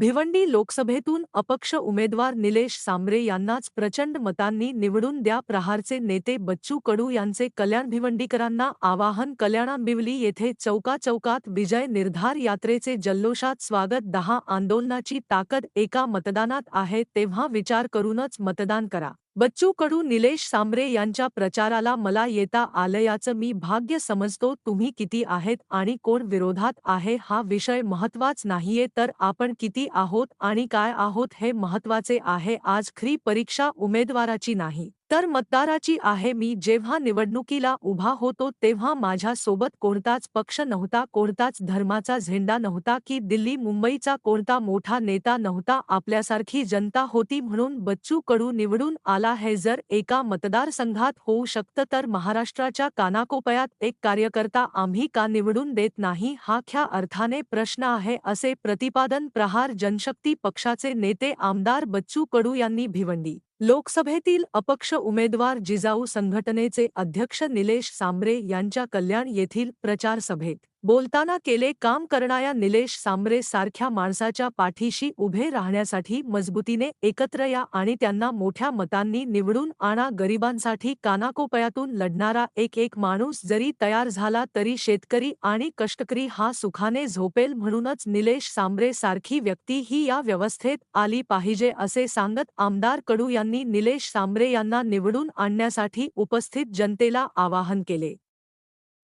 भिवंडी लोकसभेतून अपक्ष उमेदवार निलेश सांबरे यांनाच प्रचंड मतांनी निवडून द्या प्रहारचे नेते बच्चू कडू यांचे कल्याण भिवंडीकरांना आवाहन कल्याणांबिवली येथे चौका चौकात विजय निर्धार यात्रेचे जल्लोषात स्वागत दहा आंदोलनाची ताकद एका मतदानात आहे तेव्हा विचार करूनच मतदान करा. बच्चू कडू निलेश सांबरे यांच्या प्रचाराला मला येता आलयाचं मी भाग्य समजतो तुम्ही किती आहेत आणि कोण विरोधात आहे हा विषय महत्वाच नाहीये तर आपण किती आहोत आणि काय आहोत हे महत्त्वाचे आहे. आज खरी परीक्षा उमेदवाराची नाही. तर मतदाराची आहे मी जेव्हा निवडणुकीला उभा होतो तेव्हा माझ्या सोबत कोणताच पक्ष नव्हता कोणताच धर्माचा झेंडा नव्हता की दिल्ली मुंबईचा कोणता मोठा नेता नव्हता आपल्यासारखी जनता होती म्हणून बच्चू कडू निवडून आला हे जर एका मतदारसंघात होऊ शकतं तर महाराष्ट्राच्या कानाकोपयात एक कार्यकर्ता आम्ही का निवडून देत नाही हा ख्या अर्थाने प्रश्न आहे असे प्रतिपादन प्रहार जनशक्ती पक्षाचे नेते आमदार बच्चू कडू यांनी भिवंडी. लोकसभेतील अपक्ष उमेदवार जिजाऊ संघटनेचे अध्यक्ष निलेश सांबरे यांच्या कल्याण येथील प्रचार सभेत बोलताना केले काम करणाऱ्या निलेश सांबरे सारख्या माणसाच्या पाठीशी उभे राहण्यासाठी मजबूतीने एकत्र या आणि त्यांना मोठ्या मतांनी निवडून आणा. गरिबांसाठी कानाकोपयातून लढणारा एक एक माणूस जरी तयार झाला तरी शेतकरी आणि कष्टकरी हा सुखाने झोपेल म्हणूनच निलेश सांबरे सारखी व्यक्ती ही या व्यवस्थेत आली पाहिजे असे सांगत आमदार कडू यांनी निलेश सांबरे यांना निवडून आणण्यासाठी उपस्थित जनतेला आवाहन केले.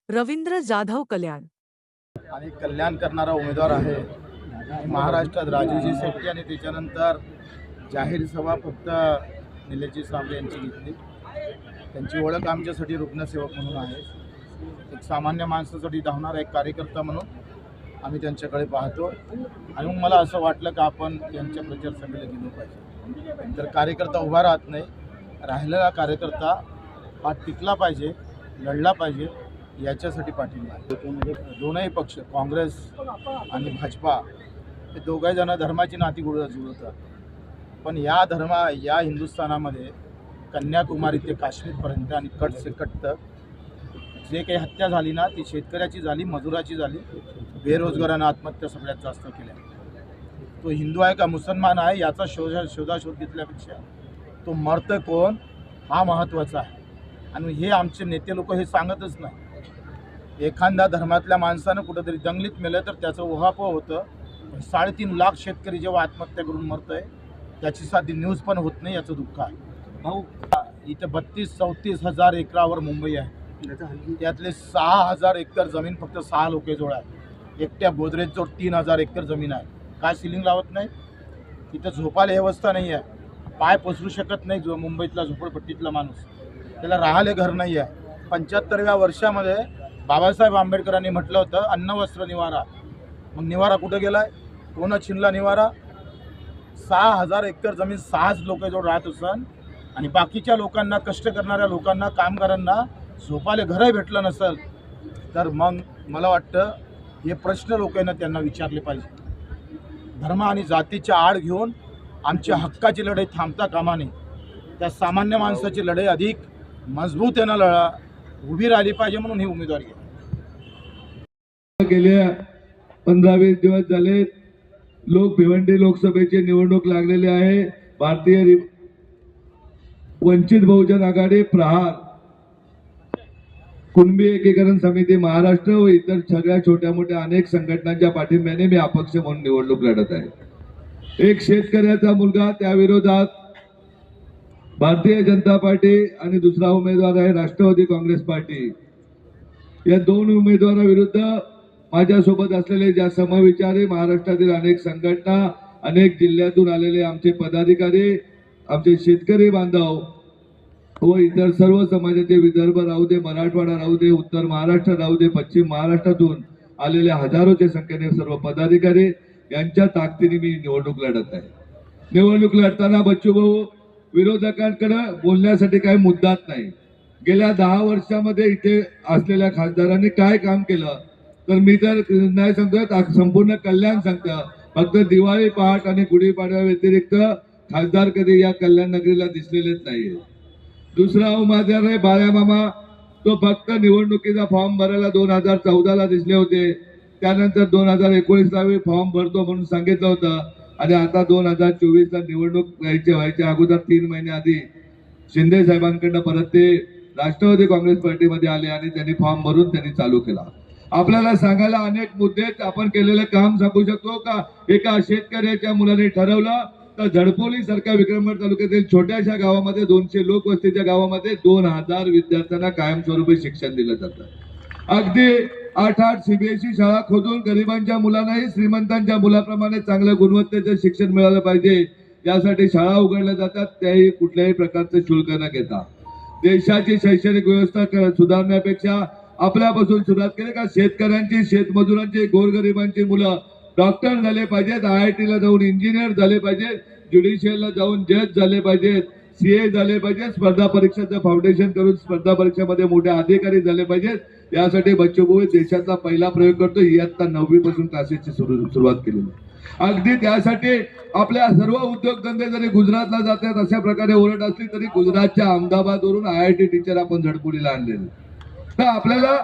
रवींद्र जाधव कल्याण आणि कल्याण करणारा उमेदवार आहे. महाराष्ट्रात राजूजी शेट्टी आणि त्याच्यानंतर जाहीर सभा फक्त निलेशजी सांबरे यांची घेतली. त्यांची ओळख आमच्यासाठी रुग्णसेवक म्हणून आहे. एक सामान्य माणसासाठी धावणारा एक कार्यकर्ता म्हणून आम्ही त्यांच्याकडे पाहतो. आणि मग मला असं वाटलं का आपण यांच्या प्रचारसभेला गेलो पाहिजे. तर कार्यकर्ता उभा राहत नाही. राहिलेला कार्यकर्ता हा टिकला पाहिजे लढला पाहिजे. याच्यासाठी पाठिंबा आहे. दोनही पक्ष काँग्रेस आणि भाजपा हे दोघंही जण धर्माची नाती गुळ जुळवतात पण या धर्मा या हिंदुस्थानामध्ये कन्याकुमारी ते काश्मीरपर्यंत आणि कट से कट तक जे काही हत्या झाली ना ती शेतकऱ्याची झाली मजुराची झाली बेरोजगारानं आत्महत्या सगळ्यात जास्त केल्या. तो हिंदू आहे का मुसलमान आहे याचा शोधा शोधाशोध घेतल्यापेक्षा तो मरतं कोण? हा महत्त्वाचा आहे. आणि हे आमचे नेते लोक हे सांगतच नाही. एखाद्या धर्मातल्या माणसानं कुठंतरी दंगलीत मेलं तर त्याचं ओहापोह होतं. साडेतीन लाख शेतकरी जेव्हा आत्महत्या करून मरतंय त्याची साधी न्यूज पण होत नाही याचं दुःख आहे. भाऊ इथं बत्तीस चौतीस हजार एकरावर मुंबई आहे. त्यातले सहा हजार एकर जमीन फक्त सहा लोकेजवळ आहे. एकट्या गोदरेजजवळ तीन हजार एकर जमीन आहे. काय सिलिंग लावत नाही? तिथं झोपायला व्यवस्था नाही आहे. पाय पसरू शकत नाही जो मुंबईतला झोपडपट्टीतला माणूस. त्याला राहायला घर नाही आहे. पंच्याहत्तरव्या वर्षामध्ये बाबासाहेब आंबेडकरांनी म्हटलं होतं अन्न वस्त्र निवारा. मग निवारा कुठं गेलाय? कोण छिनला निवारा? सहा हजार एकर जमीन सहाच लोकजवळ राहत असन. आणि बाकीच्या लोकांना कष्ट करणाऱ्या लोकांना कामगारांना झोपाले घरही भेटलं नसेल. तर मग मला वाटतं हे प्रश्न लोकांना त्यांना विचारले पाहिजे. धर्म आणि जातीच्या आड घेऊन आमच्या हक्काची लढाई थांबता कामा नये. त्या सामान्य माणसाची लढाई अधिक मजबूत येणं लढा उभी राहिली पाहिजे म्हणून ही उमेदवारी आहे. गेल्या पंधरा वीस दिवस झाले. लोक भिवंडी लोकसभेची निवडणूक लागलेली आहे. भारतीय वंचित बहुजन आघाडी प्रहार. कुणबी एकीकरण समिती महाराष्ट्र व इतर सगळ्या छोट्या मोठ्या अनेक संघटनांच्या पाठिंब्याने मी अपक्ष म्हणून निवडणूक लढत आहे. एक शेतकऱ्याचा मुलगा त्या विरोधात भारतीय जनता पार्टी आणि दुसरा उमेदवार आहे राष्ट्रवादी काँग्रेस पार्टी. या दोन उमेदवाराविरुद्ध माझ्यासोबत असलेले ज्या समविचारी महाराष्ट्रातील अनेक संघटना अनेक जिल्ह्यातून आलेले आमचे पदाधिकारी आमचे शेतकरी बांधव व इतर सर्व समाजाचे विदर्भ राहू दे मराठवाडा राहू दे उत्तर महाराष्ट्र राहू दे पश्चिम महाराष्ट्रातून आलेल्या हजारोच्या संख्येने सर्व पदाधिकारी यांच्या ताकदीने मी निवडणूक लढत आहे. निवडणूक लढताना बच्चू भाऊ विरोधकांकडे बोलण्यासाठी काही मुद्दाच नाही. गेल्या दहा वर्षामध्ये इथे असलेल्या खासदारांनी काय काम केलं? तर मी तर नाही सांगत संपूर्ण कल्याण सांगतं. फक्त दिवाळी पहाट आणि गुढीपाडव्या व्यतिरिक्त खासदार कधी या कल्याण नगरीला दिसलेलेच नाहीये. दुसरा उमेदवार आहे बाळ्या तो फक्त निवडणुकीचा फॉर्म भरायला दोन हजार चौदाला दिसले होते. त्यानंतर दोन हजार एकोणीसला फॉर्म भरतो म्हणून सांगितलं होतं. आणि आता दोन हजार चोवीस ला निवडणूक व्हायची व्हायच्या अगोदर तीन महिने आधी. शिंदे साहेबांकडनं परत ते राष्ट्रवादी काँग्रेस पार्टीमध्ये आले आणि त्यांनी फॉर्म भरून त्यांनी चालू केला. आपल्याला सांगायला अनेक मुद्दे आपण केलेलं काम सांगू शकतो का? एका शेतकऱ्याच्या मुलाने ठरवलं तर झडपोली सारख्या विक्रमगड तालुक्यातील छोट्याशा गावामध्ये दोनशे लोकवस्तीच्या गावामध्ये दोन हजार विद्यार्थ्यांना कायमस्वरूपी शिक्षण दिलं जातं. अगदी आठ आठ सीबीएसई शाळा खोदून गरिबांच्या मुलांनाही श्रीमंतांच्या मुलाप्रमाणे चांगल्या गुणवत्तेचं शिक्षण मिळालं पाहिजे. यासाठी शाळा उघडल्या जातात. त्याही कुठल्याही प्रकारचं शुल्क न घेता. देशाची शैक्षणिक व्यवस्था सुधारण्यापेक्षा आपल्यापासून सुरुवात केली का शेतकऱ्यांची शेतमजुरांची गोरगरिबांची मुलं डॉक्टर झाले पाहिजेत आय आय टीला जाऊन इंजिनियर झाले पाहिजेत ज्युडिशियलला जाऊन जज झाले पाहिजेत सीए झाले पाहिजेत स्पर्धा परीक्षाचं फाउंडेशन करून स्पर्धा परीक्षेमध्ये मोठे अधिकारी झाले पाहिजेत. यासाठी बच्चू देशाचा पहिला प्रयोग करतो इयत्ता नववी पासून क्लासेसची सुरु- सुरुवात केलेली अगदी त्यासाठी आपल्या सर्व उद्योगधंदे जरी गुजरातला जातात अशा प्रकारे ओरड असली तरी गुजरातच्या अहमदाबादवरून आय आय टी टीचर आपण झडपुडीला आणलेले तर आपल्याला